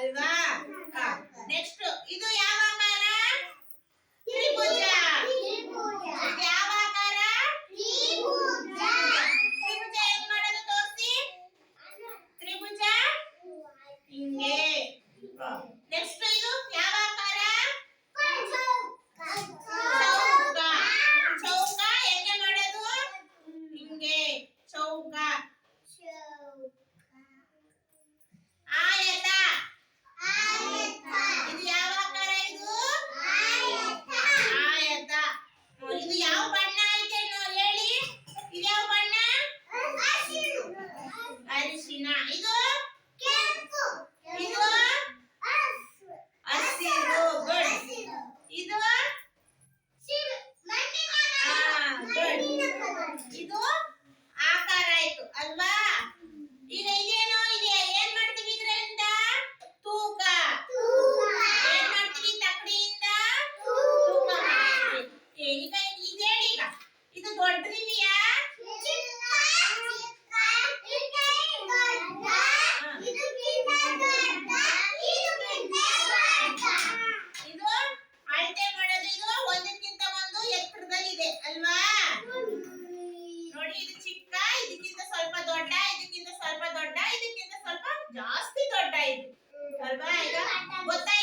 ಅಲ್ವಾ? ನೆಕ್ಸ್ಟ್ ಇದು ಯಾವ ಆಕಾರ? ತ್ರಿಭುಜ. ಯಾವ ಆಕಾರ? ತ್ರಿಭುಜ. ತ್ರಿಭುಜ ಹೆಂಗ್ ಮಾಡೋದು ತೋರಿಸಿ? ತ್ರಿಭುಜ. ಹಿಂಗೆ. ನೆಕ್ಸ್ಟ್ ಇದು ಯಾವ ಮರ ಚೌಕ. ಚೌಕ ಹೆಂಗೆ ಮಾಡೋದು? ಹಿಂಗೆ. ಚೌಕ. De novo? ಜಾಸ್ತಿ ದೊಡ್ಡ ಇದು ಅಲ್ವಾ ಈಗ ಗೊತ್ತಾಯ್ತು